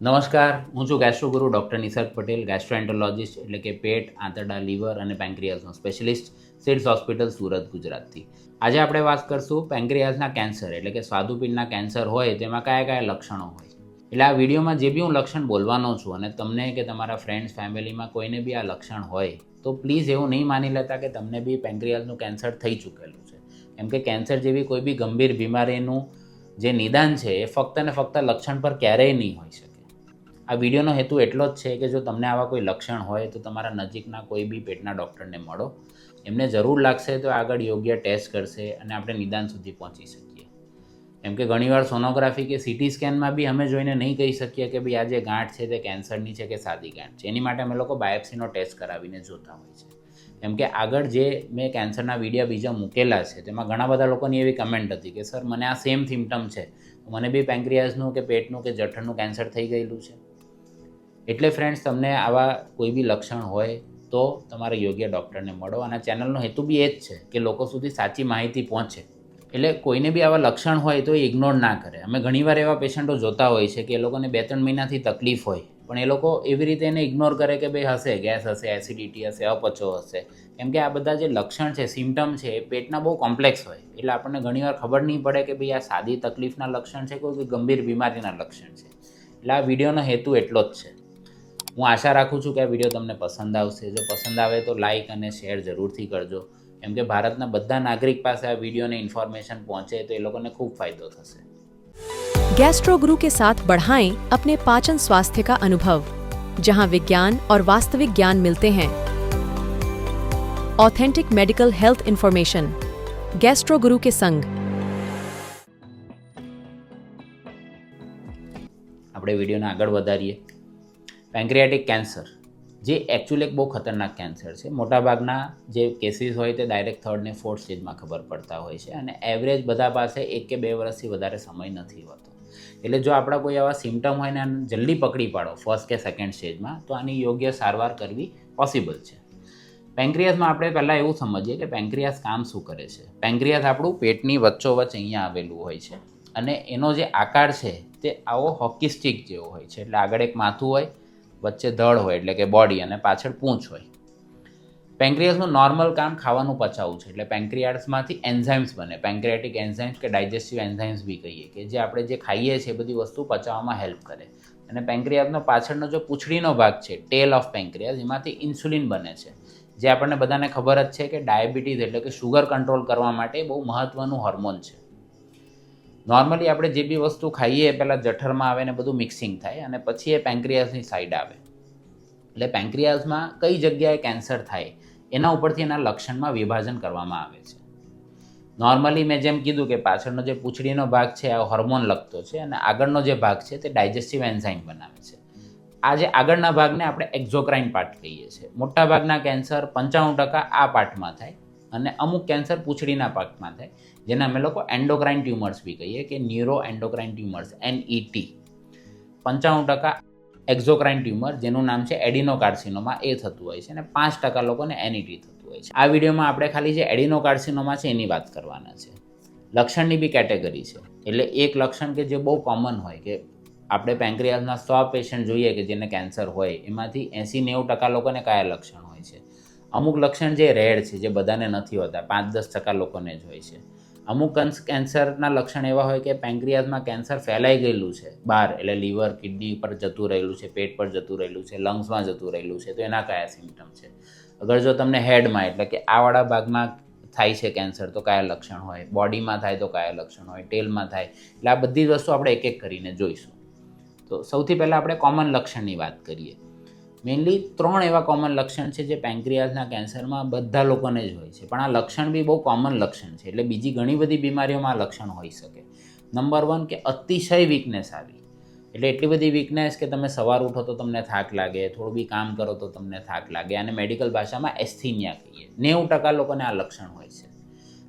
નમસ્કાર, હું છું ગેસ્ટ્રોગુરુ ડૉક્ટર નિસર્ગ પટેલ ગેસ્ટ્રોએન્ટરોલોજિસ્ટ એટલે કે પેટ, આંતરડા, લીવર અને પેન્ક્રિયાસનો સ્પેશિલિસ્ટ સિડ્સ હોસ્પિટલ, સુરત, ગુજરાતથી. આજે આપણે વાત કરશું પેન્ક્રિયાસના કેન્સર, એટલે કે સ્વાદુપિંડના કેન્સર હોય, તેમાં કયા કયા લક્ષણો હોય એટલે આ વિડીયોમાં જે બી હું લક્ષણ બોલવાનો છું અને તમને કે તમારા ફ્રેન્ડ્સ ફેમિલીમાં કોઈને બી આ લક્ષણ હોય, તો પ્લીઝ એવું નહીં માની લેતા કે તમને બી પેન્ક્રિયાસનું કેન્સર થઈ ચૂકેલું છે. કેમ કે કેન્સર જેવી કોઈ બી ગંભીર બીમારીનું જે નિદાન છે, એ ફક્ત ને ફક્ત લક્ષણ પર ક્યારેય નહીં હોય શકે. આ વિડીયોનો હેતુ એટલો જ છે કે જો તમને આવા કોઈ લક્ષણ હોય તો તમારા નજીકના કોઈ બી પેટના ડૉક્ટરને મળો. એમને જરૂર લાગશે તો આગળ યોગ્ય ટેસ્ટ કરશે અને આપણે નિદાન સુધી પહોંચી શકીએ. એમ કે ઘણીવાર સોનોગ્રાફી કે સિટી સ્કેનમાં બી અમે જોઈને નહીં કહી શકીએ કે ભાઈ આ જે ગાંઠ છે તે કેન્સરની છે કે સાદી ગાંઠ છે. એની માટે અમે લોકો બાયોપ્સીનો ટેસ્ટ કરાવીને જોતા હોય છે. કેમ કે આગળ જે મેં કેન્સરના વિડીયા બીજા મૂકેલા છે તેમાં ઘણા બધા લોકોની એવી કમેન્ટ હતી કે, સર, મને આ સેમ સિમ્ટમ છે. મને બી પેન્ક્રિયાઝનું કે પેટનું કે જઠરનું કેન્સર થઈ ગયેલું છે. એટલે ફ્રેન્ડ્સ તમને આવા કોઈ બી લક્ષણ હોય તો તમારે યોગ્ય ડૉક્ટરને મળો અને ચેનલનો હેતુ બી એ જ છે કે લોકો સુધી સાચી માહિતી પહોંચે. એટલે કોઈને બી આવા લક્ષણ હોય તો એ ઇગ્નોર ના કરે. અમે ઘણીવાર એવા પેશન્ટો જોતા હોય છે કે એ લોકોને બે ત્રણ મહિનાથી તકલીફ હોય, પણ એ લોકો એવી રીતે એને ઇગ્નોર કરે કે ભાઈ હશે, ગેસ હશે એસિડિટી હશે, અપચો હશે. કેમ કે આ બધા જે લક્ષણ છે સિમ્ટમ છે, એ પેટના બહુ કોમ્પ્લેક્સ હોય. એટલે આપણને ઘણીવાર ખબર નહીં પડે કે ભાઈ આ સાદી તકલીફના લક્ષણ છે કોઈ ગંભીર બીમારીના લક્ષણ છે. એટલે આ વિડીયોનો હેતુ એટલો જ છે. હું આશા રાખું છું કે આ વિડીયો તમને પસંદ આવશે જો પસંદ આવે તો લાઇક અને શેર જરૂરથી કરજો કેમ કે ભારતના બધા નાગરિક પાસે આ વિડીયોને ઇન્ફોર્મેશન પહોંચે તો એ લોકોને ખૂબ ફાયદો થશે गैस्ट्रो गुरु के साथ बढ़ाएं अपने पाचन स्वास्थ्य का अनुभव जहां विज्ञान और वास्तविक ज्ञान मिलते हैं authentic medical health information gastro guru के संग આપણે વિડીયોને આગળ વધારીએ પેન્ક્રિયાટિક કેન્સર, જે એકચ્યુઅલી એક બહુ ખતરનાક કેન્સર છે. મોટાભાગના જે કેસીસ હોય તે ડાયરેક્ટ થર્ડ ને ફોર્થ સ્ટેજમાં ખબર પડતા હોય છે અને એવરેજ બધા પાસે એક કે બે વર્ષથી વધારે સમય નથી હોતો. એટલે જો આપણા કોઈ આવા સિમ્ટમ હોય ને જલ્દી પકડી પાડો ફર્સ્ટ કે સેકન્ડ સ્ટેજમાં તો આની યોગ્ય સારવાર કરવી પોસિબલ છે. પેન્ક્રિયાસમાં આપણે પહેલાં એવું સમજીએ કે પેન્ક્રિયાસ કામ શું કરે છે? પેન્ક્રિયાસ આપણું પેટની વચ્ચોવચ્ચ અહીંયા આવેલું હોય છે અને એનો જે આકાર છે તે આવો હોકી સ્ટિક જેવો હોય છે. એટલે આગળ એક માથું હોય વચ્ચે ધડ હોય એટલે કે બોડી અને પાછળ પૂંછ હોય. પેન્ક્રિયાસનું નોર્મલ કામ ખાવાનું પચાવવું છે એટલે પેન્ક્રિયાસમાંથી એન્ઝાઇમ્સ બને. પેન્ક્રિયાટિક એન્ઝાઇમ્સ કે ડાયજેસ્ટિવ એન્ઝાઇમ્સ બી કહીએ કે જે આપણે જે ખાઈએ છીએ બધી વસ્તુ પચાવવામાં હેલ્પ કરે. અને પેન્ક્રિયાસનો પાછળનો જો પૂંછડીનો ભાગ છે ટેલ ઓફ પેન્ક્રિયાસ એમાંથી ઇન્સ્યુલિન બને છે. જે આપણને બધાને ખબર જ છે કે ડાયાબિટીસ એટલે કે શુગર કંટ્રોલ કરવા માટે બહુ મહત્ત્વનું હોર્મોન છે. નોર્મલી આપણે જે બી વસ્તુ ખાઈએ એ પહેલાં જઠરમાં આવે ને બધું મિક્સિંગ થાય અને પછી એ પેન્ક્રિયાસની સાઈડ આવે. એટલે પેન્ક્રિયાસમાં કઈ જગ્યાએ કેન્સર થાય, એના ઉપરથી એના લક્ષણમાં વિભાજન કરવામાં આવે છે. નોર્મલી મેં જેમ કીધું કે પાછળનો જે પૂંછડીનો ભાગ છે, આ હોર્મોન લગતો છે અને આગળનો જે ભાગ છે તે ડાયજેસ્ટિવ એન્ઝાઇમ બનાવે છે. આ જે આગળના ભાગને આપણે એક્ઝોક્રાઇન પાર્ટ કહીએ છીએ. મોટા ભાગના કેન્સર પંચાણું ટકા આ પાર્ટમાં થાય અને અમુક કેન્સર પૂંછડીના પાર્ટમાં થાય. જેને અમે લોકો એન્ડોક્રાઇન ટ્યુમર્સ બી કહીએ કે ન્યુરો એન્ડોક્રાઇન ટ્યુમર્સ એનઈટી પંચાણું ટકા એક્ઝોક્રાઇન ટ્યુમર, જેનું નામ છે એડિનોકાર્સિનોમાં, એ થતું હોય છે અને પાંચ ટકા લોકોને એનઈટી થતું હોય છે. આ વિડીયોમાં આપણે ખાલી જે એડિનોકાર્સિનોમા છે એની વાત કરવાના છે. લક્ષણની બી કેટેગરી છે. એટલે એક લક્ષણ કે જે બહુ કોમન હોય કે આપણે પેન્ક્રિયાસના સો પેશન્ટ જોઈએ કે જેને કેન્સર હોય, એમાંથી એંસી નેવું ટકા લોકોને કયા લક્ષણ હોય છે? અમુક લક્ષણ જે રેડ છે, જે બધાને નથી હોતા, પાંચ દસ ટકા લોકોને જ હોય છે. અમુક કેન્સરના લક્ષણ એવા હોય કે પેન્ક્રિયાઝમાં કેન્સર ફેલાઈ ગયેલું છે બહાર એટલે લીવર, કિડની પર જતું રહેલું છે, પેટ પર જતું રહેલું છે, લંગ્સમાં જતું રહેલું છે, તો એના કયા સિમ્ટમ છે? અગર જો તમને હેડમાં, એટલે કે આવાળા ભાગમાં થાય છે કેન્સર, તો કયા લક્ષણ હોય? બોડીમાં થાય તો કયા લક્ષણ હોય? ટેલમાં થાય? એટલે આ બધી જ વસ્તુ આપણે એક એક કરીને જોઈશું. તો સૌથી પહેલાં આપણે કોમન લક્ષણની વાત કરીએ. મેઇનલી ત્રણ એવા કોમન લક્ષણ છે જે પેન્ક્રિયાસના કેન્સરમાં બધા લોકોને જ હોય છે. પણ આ લક્ષણ બી બહુ કોમન લક્ષણ છે. એટલે બીજી ઘણી બધી બીમારીઓમાં આ લક્ષણ હોઈ શકે. નંબર વન કે અતિશય વીકનેસ આવી. એટલે એટલી બધી વીકનેસ કે તમે સવાર ઉઠો તો તમને થાક લાગે, થોડું બી કામ કરો તો તમને થાક લાગે. અને મેડિકલ ભાષામાં એસ્થિનિયા કહીએ. નેવું ટકા લોકોને આ લક્ષણ હોય છે.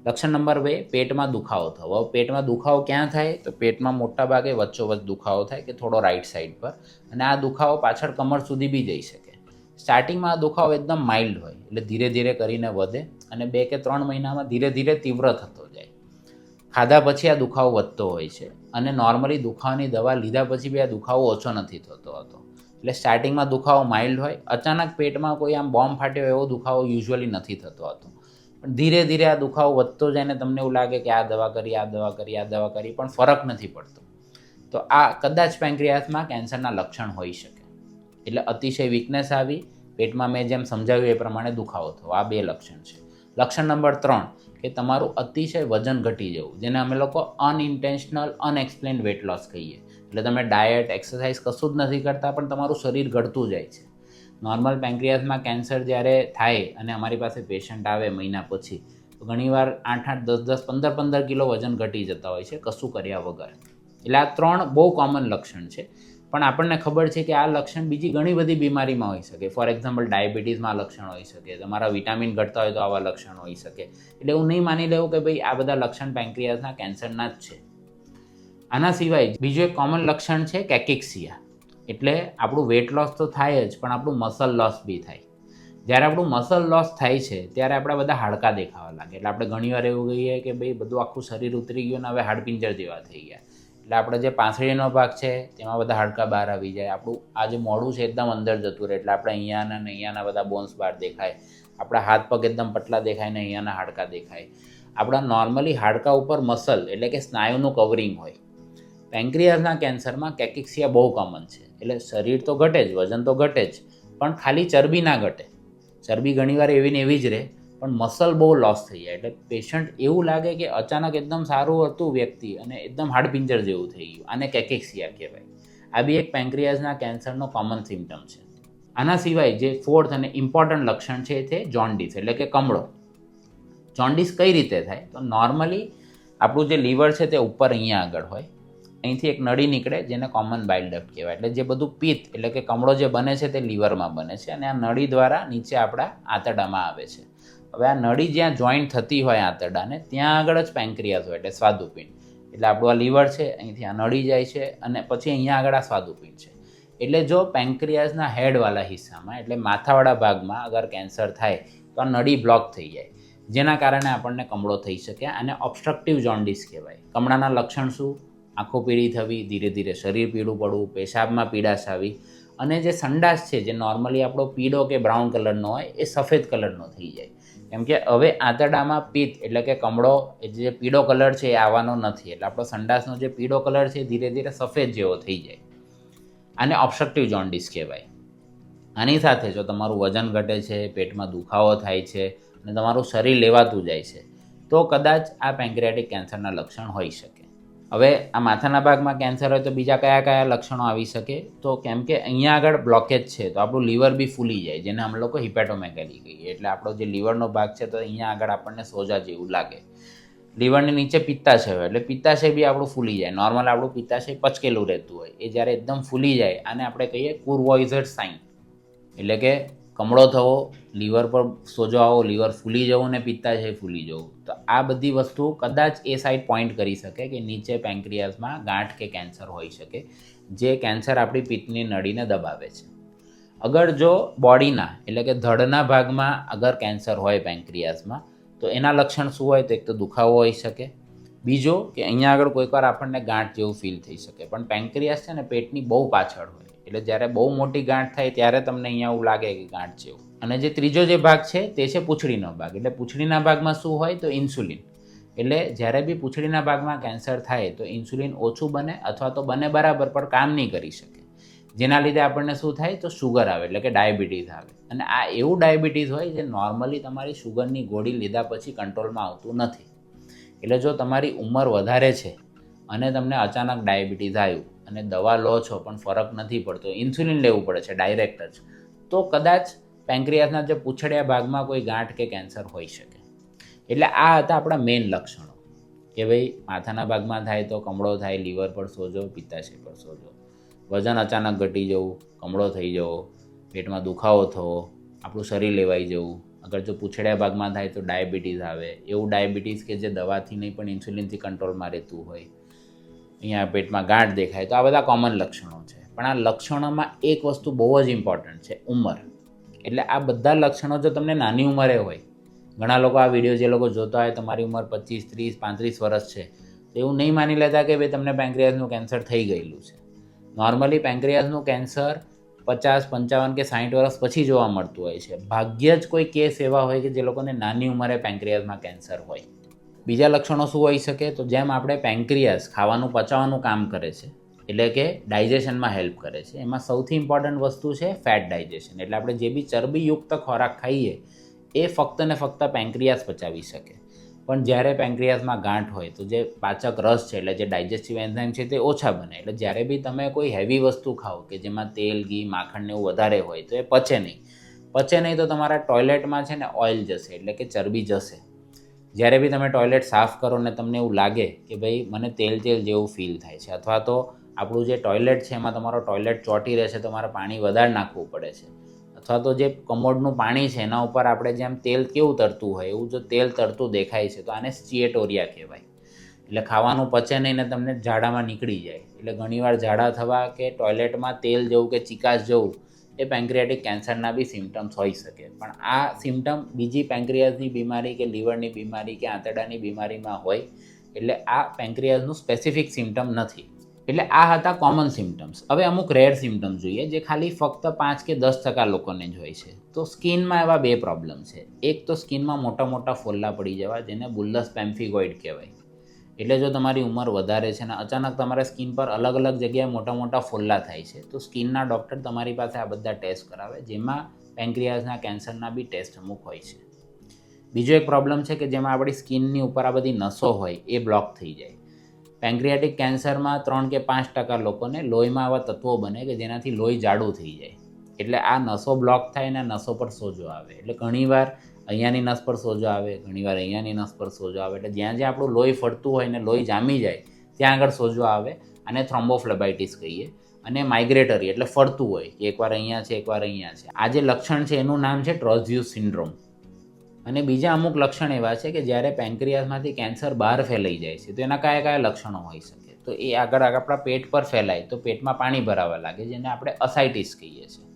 લક્ષણ નંબર બે, પેટમાં દુખાવો થવો. પેટમાં દુખાવો ક્યાં થાય? તો પેટમાં મોટા ભાગે વચ્ચોવચ્ચ દુખાવો થાય કે થોડો રાઈટ સાઈડ પર. અને આ દુખાવો પાછળ કમર સુધી બી જઈ શકે. સ્ટાર્ટિંગમાં આ દુખાવો એકદમ માઇલ્ડ હોય, એટલે ધીરે ધીરે કરીને વધે અને બે કે ત્રણ મહિનામાં ધીરે ધીરે તીવ્ર થતો જાય. ખાધા પછી આ દુખાવો વધતો હોય છે. અને નોર્મલી દુખાવાની દવા લીધા પછી બી આ દુખાવો ઓછો નથી થતો હતો. એટલે સ્ટાર્ટિંગમાં દુખાવો માઇલ્ડ હોય. અચાનક પેટમાં કોઈ આમ બોમ્બ ફાટ્યો એવો દુખાવો યુઝ્યુઅલી નથી થતો હતો. પણ ધીરે ધીરે આ દુખાવો વધતો જાય ને તમને એવું લાગે કે આ દવા કરી, આ દવા કરી, આ દવા કરી, પણ ફરક નથી પડતો. તો આ કદાચ પેન્ક્રિયાસમાં કેન્સરના લક્ષણ હોઈ શકે. એટલે અતિશય વીકનેસ આવી, પેટમાં મેં જેમ સમજાવ્યું એ પ્રમાણે દુખાવો થવો. આ બે લક્ષણ છે. લક્ષણ નંબર ત્રણ, કે તમારું અતિશય વજન ઘટી જવું, જેને અમે લોકો અનઇન્ટેન્શનલ અનએક્સપ્લેન વેટ લોસ કહીએ. એટલે તમે ડાયટ એક્સરસાઇઝ કશું જ નથી કરતા, પણ તમારું શરીર ઘટતું જાય છે. નોર્મલ પેન્ક્રિયાસમાં કેન્સર જ્યારે થાય અને અમારી પાસે પેશન્ટ આવે મહિના પછી, તો ઘણીવાર આઠ આઠ, દસ દસ, પંદર પંદર કિલો વજન ઘટી જતા હોય છે કશું કર્યા વગર. એટલે આ ત્રણ બહુ કોમન લક્ષણ છે. પણ આપણને ખબર છે કે આ લક્ષણ બીજી ઘણી બધી બીમારીમાં હોઈ શકે. ફોર એક્ઝામ્પલ ડાયાબિટીસમાં લક્ષણ હોઈ શકે, તમારા વિટામિન ઘટતા હોય તો આવા લક્ષણ હોઈ શકે. એટલે એવું નહીં માની લેવું કે ભાઈ આ બધા લક્ષણ પેન્ક્રિયાસના કેન્સરના જ છે. આના સિવાય બીજું એક કોમન લક્ષણ છે કેકિક્સિયા એટલે આપણું વેટ લોસ તો થાય જ, પણ આપણું મસલ લોસ બી થાય. જ્યારે આપણું મસલ લોસ થાય છે, ત્યારે આપણા બધા હાડકાં દેખાવા લાગે. એટલે આપણે ઘણીવાર એવું કહીએ કે ભાઈ બધું આખું શરીર ઉતરી ગયું ને હવે હાડપિંજર જેવા થઈ ગયા. એટલે આપણે જે પાંસળીનો ભાગ છે, તેમાં બધા હાડકાં બહાર આવી જાય. આપણું આ જે મોઢું છે, એકદમ અંદર જતું રહે. એટલે આપણે અહીંયાના ને અહીંયાના બધા બોન્સ બહાર દેખાય. આપણા હાથ પગ એકદમ પતલા દેખાય ને અહીંયાના હાડકાં દેખાય. આપણા નોર્મલી હાડકાં ઉપર મસલ એટલે કે સ્નાયુનું કવરિંગ હોય. પેન્ક્રિયાસના કેન્સરમાં કેકિક્સિયા બહુ કોમન છે. એટલે શરીર તો ઘટે જ, વજન તો ઘટે જ, પણ ખાલી ચરબી ના ઘટે. ચરબી ઘણીવાર એવી ને એવી જ રહે, પણ મસલ બહુ લોસ થઈ જાય. એટલે પેશન્ટ એવું લાગે કે અચાનક એકદમ સારું હતું વ્યક્તિ અને એકદમ હાડપિંજર જેવું થઈ ગયું. આને કેકેક્સિયા કહેવાય. આ બી એક પેન્ક્રિયાઝના કેન્સરનો કોમન સિમ્ટમ છે. આના સિવાય જે ફોર્થ અને ઇમ્પોર્ટન્ટ લક્ષણ છે તે જોન્ડિસ એટલે કે કમળો. જોન્ડિસ કઈ રીતે થાય? તો નોર્મલી આપણું જે લીવર છે તે ઉપર અહીંયા આગળ હોય. અહીંથી એક નળી નીકળે જેને કોમન બાઇલ ડક્ટ કહેવાય. એટલે જે બધું પિત્ત, એટલે કે કમળો જે બને છે તે લીવરમાં બને છે અને આ નળી દ્વારા નીચે આપણા આંતરડામાં આવે છે. હવે આ નળી જ્યાં જોઈન્ટ થતી હોય આંતરડાને, ત્યાં આગળ જ પેન્ક્રિયાસ હોય એટલે સ્વાદુપિંડ. એટલે આપણું આ લીવર છે, અહીંથી આ નળી જાય છે અને પછી અહીંયા આગળ આ સ્વાદુપિંડ છે. એટલે જો પેન્ક્રિયાસના હેડવાળા હિસ્સામાં, એટલે માથાવાળા ભાગમાં અગર કેન્સર થાય, તો આ નળી બ્લોક થઈ જાય. જેના કારણે આપણને કમળો થઈ શકે અને ઓબસ્ટ્રક્ટિવ જોન્ડિસ કહેવાય. કમળાના લક્ષણ શું? આંખો પીળી થવી, ધીરે ધીરે શરીર પીળું પડવું, પેશાબમાં પીડાશ આવી અને જે સંડાસ છે, જે નોર્મલી આપણો પીળો કે બ્રાઉન કલરનો હોય, એ સફેદ કલરનો થઈ જાય. કેમ કે હવે આંતરડામાં પિત્ત એટલે કે કમળો જે પીળો કલર છે એ આવવાનો નથી. એટલે આપણો સંડાસનો જે પીળો કલર છે ધીરે ધીરે સફેદ જેવો થઈ જાય. આને ઓબ્સ્ટ્રક્ટિવ જોન્ડિસ કહેવાય. આની સાથે જો તમારું વજન ઘટે છે, પેટમાં દુખાવો થાય છે અને તમારું શરીર લેવાતું જાય છે, તો કદાચ આ પેન્ક્રિયાટિક કેન્સરના લક્ષણ હોઈ શકે. હવે આ માથાના ભાગમાં કેન્સર હોય તો બીજા કયા કયા લક્ષણો આવી શકે? તો કેમ કે અહીંયા આગળ બ્લોકેજ છે, તો આપણું લીવર બી ફૂલી જાય, જેને અમે લોકો હિપેટોમેગેલી કહીએ. એટલે આપણો જે લીવરનો ભાગ છે, તો અહીંયા આગળ આપણને સોજા જેવું લાગે. લીવરની નીચે પિત્તાશય હોય, એટલે પિત્તાશય બી આપણું ફૂલી જાય. નોર્મલ આપણું પિત્તાશય પચકેલું રહેતું હોય. એ જ્યારે એકદમ ફૂલી જાય, આને આપણે કહીએ કુરવોઇઝર સાઇન. એટલે કે કમળો થવો, લીવર પર સોજો આવો, લીવર ફૂલી જવું ને પિત્તાશય ફૂલી જવું. તો આ બધી વસ્તુ કદાચ એ સાઈડ પોઈન્ટ કરી શકે કે નીચે પેન્ક્રિયાસમાં ગાંઠ કે કેન્સર હોઈ શકે, જે કેન્સર આપણી પિત્તની નળીને દબાવે છે. અગર જો બોડીના એટલે કે ધડના ભાગમાં અગર કેન્સર હોય પેન્ક્રિયાસમાં તો એના લક્ષણ શું હોય? તો એક તો દુખાવો હોઈ શકે. બીજો કે અહીંયા આગળ કોઈકવાર આપણને ગાંઠ જેવું ફીલ થઈ શકે. પણ પેન્ક્રિયાસ છે ને, પેટની બહુ પાછળ હોય. એટલે જ્યારે બહુ મોટી ગાંઠ થાય ત્યારે તમને અહીંયા એવું લાગે કે ગાંઠ છે અને જે ત્રીજો જે ભાગ છે તે છે પૂંછડીનો ભાગ. એટલે પૂંછડીના ભાગમાં શું હોય તો ઇન્સ્યુલિન. એટલે જ્યારે બી પૂંછડીના ભાગમાં કેન્સર થાય તો ઇન્સ્યુલિન ઓછું બને અથવા તો બને બરાબર, પણ કામ નહીં કરી શકે. જેના લીધે આપણને શું થાય તો શુગર આવે, એટલે કે ડાયાબિટીસ આવે. અને આ એવું ડાયાબિટીસ હોય જે નોર્મલી તમારી શુગરની ગોળી લીધા પછી કંટ્રોલમાં આવતું નથી. એટલે જો તમારી ઉંમર વધારે છે અને તમને અચાનક ડાયાબિટીસ આવ્યું અને દવા લો છો પણ ફરક નથી પડતો. ઇન્સ્યુલિન લેવું પડે છે ડાયરેક્ટ જ. તો કદાચ પેન્ક્રિયાસના જે પૂછડિયા ભાગમાં કોઈ ગાંઠ કે કેન્સર હોઈ શકે. એટલે આ હતા આપણા મેઇન લક્ષણો. કે ભાઈ, માથાના ભાગમાં થાય તો કમળો થાય, લીવર પર સોજો, પિત્તાશય પર સોજો. વજન અચાનક ઘટી જવું, કમળો થઈ જવો, પેટમાં દુખાવો થવો, આપણું શરીર લેવાઈ જવું. અગર જો પૂંછડિયા ભાગમાં થાય તો ડાયાબિટીસ આવે. એવું ડાયાબિટીસ કે જે દવાથી નહીં પણ ઇન્સ્યુલિનથી કંટ્રોલમાં રહેતું હોય. અહીંયા પેટમાં ગાંઠ દેખાય, તો આ બધા કોમન લક્ષણો છે. પણ આ લક્ષણોમાં એક વસ્તુ બહુ જ ઇમ્પોર્ટન્ટ છે, ઉંમર. એટલે આ બધા લક્ષણો જો તમને નાની ઉંમરે હોય, ઘણા લોકો આ વીડિયો જે લોકો જોતા હોય, તમારી ઉંમર પચીસ, ત્રીસ, પાંત્રીસ વર્ષ છે, તો એવું નહીં માની લેતા કે ભાઈ તમને પેન્ક્રિયાસનું કેન્સર થઈ ગયેલું છે. નોર્મલી પેન્ક્રિયાસનું કેન્સર પચાસ, પંચાવન કે સાઠ વર્ષ પછી જોવા મળતું હોય છે. ભાગ્ય જ કોઈ કેસ એવા હોય કે જે લોકોને નાની ઉંમરે પેન્ક્રિયાસમાં કેન્સર હોય. બીજા લક્ષણો શું હોઈ શકે? તો જેમ આપણે પેન્ક્રિયાસ ખાવાનું, પચાવવાનું કામ કરે છે, એટલે કે ડાયજેશનમાં હેલ્પ કરે છે. એમાં સૌથી ઇમ્પોર્ટન્ટ વસ્તુ છે ફેટ ડાયજેશન. એટલે આપણે જે બી ચરબીયુક્ત ખોરાક ખાઈએ, એ ફક્ત ને ફક્ત પેન્ક્રિયાસ પચાવી શકે. પણ જ્યારે પેન્ક્રિયાસમાં ગાંઠ હોય, તો જે પાચક રસ છે, એટલે જે ડાયજેસ્ટિવ એન્ઝાઇમ છે, તે ઓછા બને. એટલે જ્યારે બી તમે કોઈ હેવી વસ્તુ ખાઓ, કે જેમાં તેલ, ઘી, માખણ ને એવું વધારે હોય, તો એ પચે નહીં. પચે નહીં તો તમારા ટોયલેટમાં છે ને ઓઇલ જશે, એટલે કે ચરબી જશે. જ્યારે બી તમે ટોયલેટ સાફ કરો ને તમને એવું લાગે કે ભાઈ મને તેલ તેલ જેવું ફીલ થાય છે, અથવા તો આપણું જે ટોયલેટ છે એમાં તમારો ટોયલેટ ચોંટી રહેશે, તમારે પાણી વધારે નાખવું પડે છે. અથવા તો જે કમોડનું પાણી છે એના ઉપર આપણે જેમ તેલ કેવું તરતું હોય, એવું જો તેલ તરતું દેખાય છે, તો આને સ્ચિએટોરિયા કહેવાય. એટલે ખાવાનું પચે નહીં ને તમને ઝાડામાં નીકળી જાય. એટલે ઘણીવાર ઝાડા થવા કે ટોયલેટમાં તેલ જેવું કે ચિકાસ જેવું એ પેન્ક્રિયાટિક કેન્સરના બી સિમ્ટમ્સ હોઈ શકે. પણ આ સિમ્ટમ બીજી પેન્ક્રિયાઝની બીમારી કે લીવરની બીમારી કે આંતરડાની બીમારીમાં હોય, એટલે આ પેન્ક્રિયાઝનું સ્પેસિફિક સિમ્ટમ નથી. એટલે આ હતા કોમન સિમ્ટમ્સ હવે અમુક રેર સિમ્ટમ્સ જોઈએ, જે ખાલી ફક્ત પાંચ કે દસ ટકા લોકોને જ હોય છે. તો સ્કિનમાં એવા બે પ્રોબ્લેમ છે. એક તો સ્કિનમાં મોટા મોટા ફોલ્લા પડી જવા, જેને બુલ્લસ પેમ્ફિગોઇડ કહેવાય. એટલે જો તમારી ઉંમર વધારે છે ને અચાનક તમારા સ્કિન પર અલગ અલગ જગ્યાએ મોટા મોટા ફોલ્લા થાય છે, તો સ્કિનના ડૉક્ટર તમારી પાસે આ બધા ટેસ્ટ કરાવે, જેમાં પેન્ક્રિયાસના કેન્સરના બી ટેસ્ટ અમુક હોય છે. બીજો એક પ્રોબ્લેમ છે કે જેમાં આપણી સ્કિનની ઉપર આ બધી નસો હોય, એ બ્લોક થઈ જાય. પેન્ક્રિયાટિક કેન્સરમાં ત્રણ કે પાંચ ટકા લોકોને લોહીમાં આવા તત્વો બને કે જેનાથી લોહી જાડું થઈ જાય. એટલે આ નસો બ્લોક થાય ને નસો પર સોજો આવે. એટલે ઘણીવાર અહીંયાની નસ પર સોજો આવે, ઘણીવાર અહીંયાની નસ પર સોજો આવે. એટલે જ્યાં જ્યાં આપણું લોહી ફરતું હોય ને લોહી જામી જાય, ત્યાં આગળ સોજો આવે અને થ્રોમ્બોફ્લેબાઇટિસ કહીએ. અને માઇગ્રેટરી એટલે ફરતું હોય, કે એકવાર અહીંયા છે, એકવાર અહીંયા છે. આ જે લક્ષણ છે એનું નામ છે ટ્રોઝ્યુસ સિન્ડ્રોમ. અને બીજા અમુક લક્ષણ એવા છે કે જ્યારે પેન્ક્રિયાસમાંથી કેન્સર બહાર ફેલાઈ જાય છે, તો એના કયા કયા લક્ષણો હોઈ શકે. તો એ આગળ આપણા પેટ પર ફેલાય, તો પેટમાં પાણી ભરાવા લાગે, જેને આપણે અસાઇટિસ કહીએ છીએ.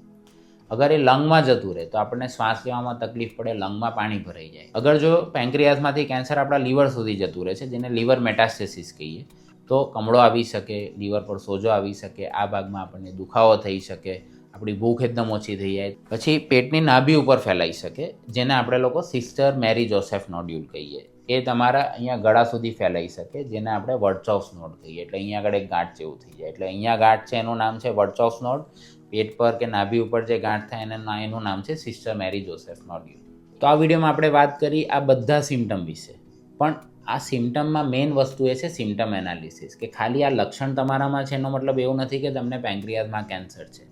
અગર એ લંગમાં જતું રહે, તો આપણને શ્વાસ લેવામાં તકલીફ પડે, લંગમાં પાણી ભરાઈ જાય. અગર જો પેન્ક્રિયાસમાંથી કેન્સર આપણા લીવર સુધી જતું રહે છે, જેને લીવર મેટાસ્ટેસિસ કહીએ, તો કમળો આવી શકે, લીવર પર સોજો આવી શકે, આ ભાગમાં આપણને દુખાવો થઈ શકે, આપણી ભૂખ એકદમ ઓછી થઈ જાય. પછી પેટની નાભી ઉપર ફેલાઈ શકે, જેને આપણે લોકો સિસ્ટર મેરી જોસેફ નોડ્યુલ કહીએ. એ તમારા અહીંયા ગળા સુધી ફેલાઈ શકે, જેને આપણે વર્ચોફ્સ નોડ કહીએ. એટલે અહીંયા આગળ એક ગાંઠ જેવું થઈ જાય. એટલે અહીંયા ગાંઠ છે, એનું નામ છે વર્ચોફ્સ નોડ. પેટ પર કે નાભી ઉપર જે ગાંઠ થાય એને એનું નામ છે સિસ્ટર મેરી જોસેફ નોડ્યુલ તો આ વિડીયોમાં આપણે વાત કરી આ બધા સિમ્ટમ વિશે. પણ આ સિમ્ટમમાં મેઇન વસ્તુ એ છે સિમ્ટમ એનાલિસિસ કે ખાલી આ લક્ષણ તમારામાં છે એનો મતલબ એવું નથી કે તમને પેન્ક્રિયાઝમાં કેન્સર છે.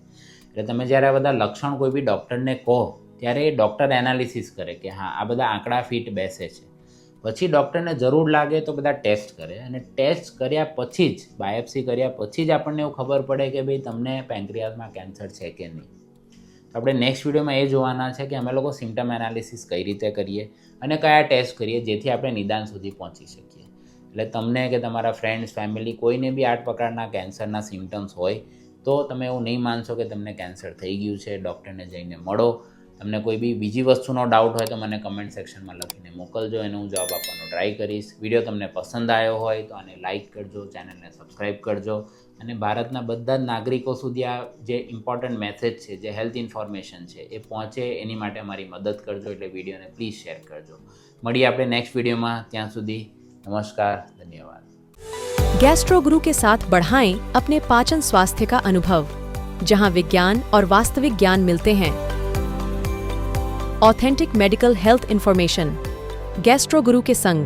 એટલે તમે જ્યારે આ બધા લક્ષણ કોઈ બી ડૉક્ટરને કહો, ત્યારે એ ડૉક્ટર એનાલિસિસ કરે કે હા, આ બધા આંકડા ફિટ બેસે છે. પછી ડૉક્ટરને જરૂર લાગે તો બધા ટેસ્ટ કરે. અને ટેસ્ટ કર્યા પછી જ, બાયોપ્સી કર્યા પછી જ આપણને એવું ખબર પડે કે ભાઈ તમને પેન્ક્રિયાસમાં કેન્સર છે કે નહીં. તો આપણે નેક્સ્ટ વિડીયોમાં એ જોવાના છે કે અમે લોકો સિમ્ટમ એનાલિસિસ કઈ રીતે કરીએ અને કયા ટેસ્ટ કરીએ જેથી આપણે નિદાન સુધી પહોંચી શકીએ. એટલે તમને કે તમારા ફ્રેન્ડ્સ, ફેમિલી કોઈને બી આઠ પ્રકારના કેન્સરના સિમ્ટમ્સ હોય તો તમે એવું નહીં માનશો કે તમને કેન્સર થઈ ગયું છે, ડૉક્ટરને જઈને મળો. તમને કોઈ બી બીજી વસ્તુનો ડાઉટ હોય તો મને કમેન્ટ સેક્શનમાં લખીને મોકલજો એનો હું જવાબ આપવાનો ટ્રાય કરીશ વિડીયો તમને પસંદ આવ્યો હોય તો આને લાઇક કરજો ચેનલને સબસ્ક્રાઈબ કરજો અને ભારતના બધા જ નાગરિકો સુધી આ જે ઇમ્પોર્ટન્ટ મેસેજ છે જે હેલ્થ ઇન્ફોર્મેશન છે એ પહોંચે એની માટે અમારી મદદ કરજો એટલે વિડીયોને પ્લીઝ શેર કરજો મળીએ આપણે નેક્સ્ટ વિડીયોમાં ત્યાં સુધી નમસ્કાર ધન્યવાદ गैस्ट्रो गुरु के साथ बढ़ाएं अपने पाचन स्वास्थ्य का अनुभव जहां विज्ञान और वास्तविक ज्ञान मिलते हैं authentic medical health information gastro guru के संग